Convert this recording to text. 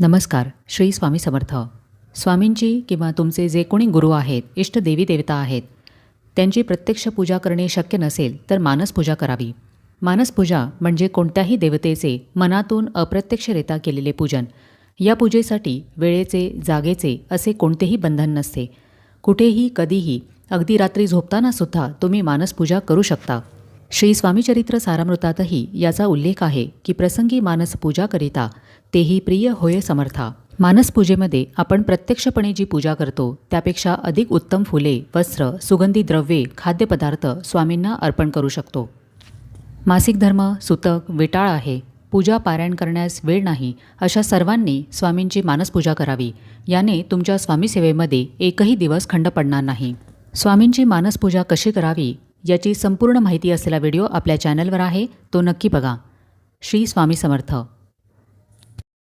नमस्कार श्री स्वामी समर्थ. स्वामींची किंवा तुमचे जे कोणी गुरु आहेत इष्ट देवी देवता आहेत त्यांची प्रत्यक्ष पूजा करणे शक्य नसेल तर मानसपूजा करावी. मानसपूजा म्हणजे कोणत्याही देवतेचे मनातून अप्रत्यक्षरित्या केलेले पूजन. या पूजेसाठी वेळेचे जागेचे असे कोणतेही बंधन नसते. कुठेही कधीही अगदी रात्री झोपतानासुद्धा तुम्ही मानसपूजा करू शकता. श्री स्वामीचरित्र सारामृतातही याचा उल्लेख आहे की प्रसंगी मानसपूजा करिता तेही प्रिय होय समर्था. मानसपूजेमध्ये आपण प्रत्यक्षपणे जी पूजा करतो त्यापेक्षा अधिक उत्तम फुले वस्त्र सुगंधी द्रव्ये खाद्यपदार्थ स्वामींना अर्पण करू शकतो. मासिक धर्म सुतक विटाळ आहे. पूजा पारायण करण्यास वेळ नाही अशा सर्वांनी स्वामींची मानसपूजा करावी. याने तुमच्या स्वामीसेवेमध्ये एकही दिवस खंड पडणार नाही. स्वामींची मानसपूजा कशी करावी? याची संपूर्ण माहिती असलेला व्हिडिओ आपल्या चॅनलवर आहे तो नक्की बघा. श्री स्वामी समर्थ.